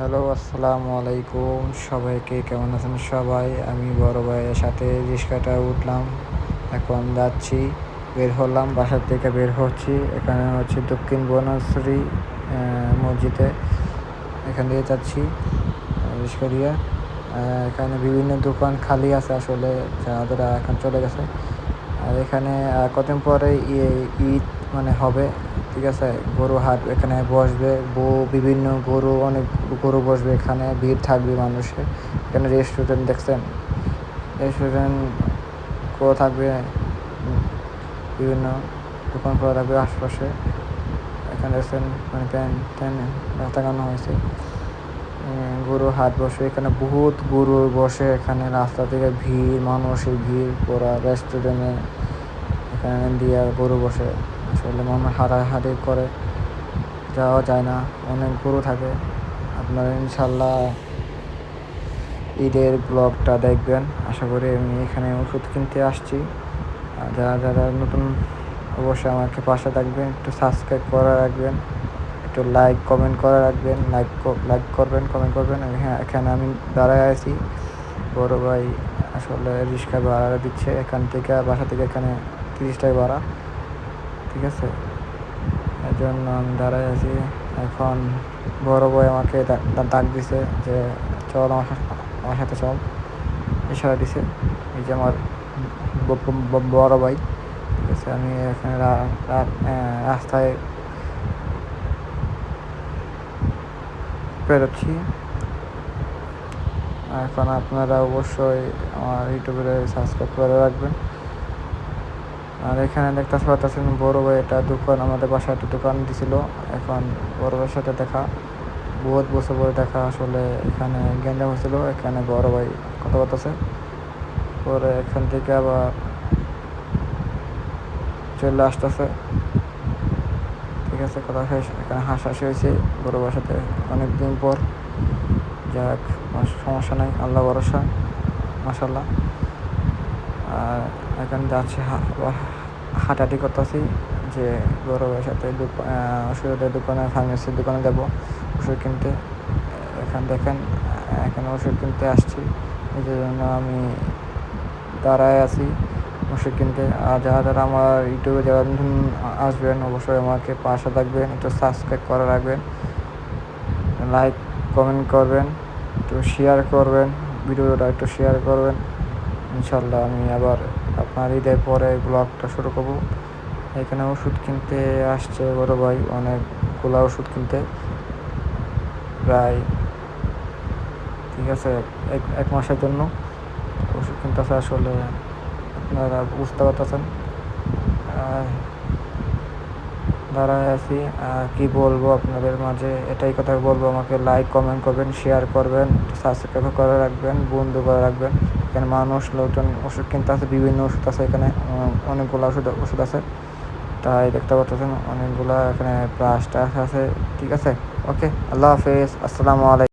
Hello, আসসালামু আলাইকুম। সবাইকে কেমন আছেন সবাই? আমি বড় ভাইয়ের সাথে রিক্সাটা উঠলাম, এখন যাচ্ছি। বের হলাম, বাসার থেকে বের হচ্ছি। এখানে হচ্ছে দক্ষিণ বনশ্রী মসজিদে। এখান দিয়ে যাচ্ছি রিক্সা দিয়ে এখানে বিভিন্ন দোকান খালি আছে আসলে যারা এখন চলে গেছে। আর এখানে কদিন পরে ঈদ মানে হবে ঠিক আছে? গরু হাট এখানে বসবে, বউ বিভিন্ন গরু, অনেক গরু বসবে এখানে, ভিড় থাকবে মানুষের। এখানে রেস্টুরেন্ট দেখছেন? রেস্টুরেন্ট কো থাকবে, বিভিন্ন দোকান খোলা থাকবে আশপাশে। এখানে দেখছেন মানে প্যান ট্যান লাগানো হয়েছে। গরু হাট বসে, এখানে বহুত গরু বসে এখানে রাস্তা থেকে ভিড়, মানুষের ভিড়, পুরা রেস্টুরেন্টে এখানে দিয়ে গরু বসে। আসলে মানুষ হারাহারি করে যাওয়া যায় না। অনেক গরু থাকে। আপনারা ইনশাল্লাহ ঈদের ব্লগটা দেখবেন। আশা করি আমি এখানে ওষুধ কিনতে আসছি। যারা যারা নতুন অবশ্যই আমাকে পাশে থাকবেন, একটু সাবস্ক্রাইব করে রাখবেন, একটু লাইক কমেন্ট করে রাখবেন লাইক লাইক করবেন কমেন্ট করবেন। হ্যাঁ এখানে আমি দাঁড়ায় আছি। বড় ভাই আসলে রিক্সা ভাড়া দিচ্ছে। এখান থেকে, বাসা থেকে এখানে তিরিশ টাকা ভাড়া। ঠিক আছে? এই জন্য আমি দাঁড়ায় আছি। এখন বড় ভাই আমাকে ডাক দিছে যে, চল আমার আমার সাথে চল। ইশারা দিছে। এই যে আমার বড় ভাই। ঠিক আছে, আমি এখানে রাস্তায় বেরোচ্ছি। এখন আপনারা অবশ্যই আমার ইউটিউবে সাবস্ক্রাইব করে রাখবেন। আর এখানে দেখতে পাচ্ছেন বড় ভাই একটা দোকান, আমাদের বাসায় একটা দোকান দিছিল। এখন বড় ভাইয়ের সাথে দেখা, বহুত বছর পরে দেখা আসলে এখানে গেঞ্জাম হয়েছিল, এখানে বড় ভাই কথা বলতেছে। পরে এখান থেকে আবার চলে আসতেছে। ঠিক আছে, কথা শেষ। এখানে হাসাহাসি হয়েছে বড় ভাইয়ের সাথে অনেকদিন পর। যাক সমস্যা নাই, আল্লাহ ভরসা মাসাল্লাহ আর এখানে যাচ্ছে হাঁটাহাঁটি করতেছি যে বড় সাথে ওষুধের দোকানে ফার্মেসির দোকানে যাব, ওষুধ কিনতে। এখন দেখেন, এখানে ওষুধ কিনতে আসছি। এই জন্য আমি দাঁড়ায় আছি ওষুধ কিনতে। আর যারা যারা আমার ইউটিউবে যারা আসবেন, অবশ্যই আমাকে পাশে থাকবেন, একটু সাবস্ক্রাইব করে রাখবেন। লাইক কমেন্ট করবেন, একটু শেয়ার করবেন, ভিডিওটা একটু শেয়ার করবেন। ইনশাল্লাহ আমি আবার আপনার ঈদের পরে ব্লগটা শুরু করব। এখানে ওষুধ কিনতে আসছে বড় ভাই অনেকগুলো ওষুধ কিনতে। প্রায়, ঠিক আছে, এক এক মাসের জন্য ওষুধ কিনতে আসলে আপনারা বুঝতে পারতেছেন। দাঁড়ায় আছি। কি বলব আপনাদের মাঝে? এটাই কথা বলব, আমাকে লাইক কমেন্ট করবেন শেয়ার করবেন সাবস্ক্রাইব করে রাখবেন, বন্ধু করে রাখবেন। এখানে মানুষ, লোকজন ওষুধ কিনতে আছে বিভিন্ন ওষুধ আছে এখানে অনেকগুলো ওষুধ ওষুধ আছে। তাই দেখতে পাচ্ছেন, অনেকগুলো এখানে প্লাস আছে, ঠিক আছে? ওকে আল্লাহ হাফেজ, আসসালামু আলাইকুম।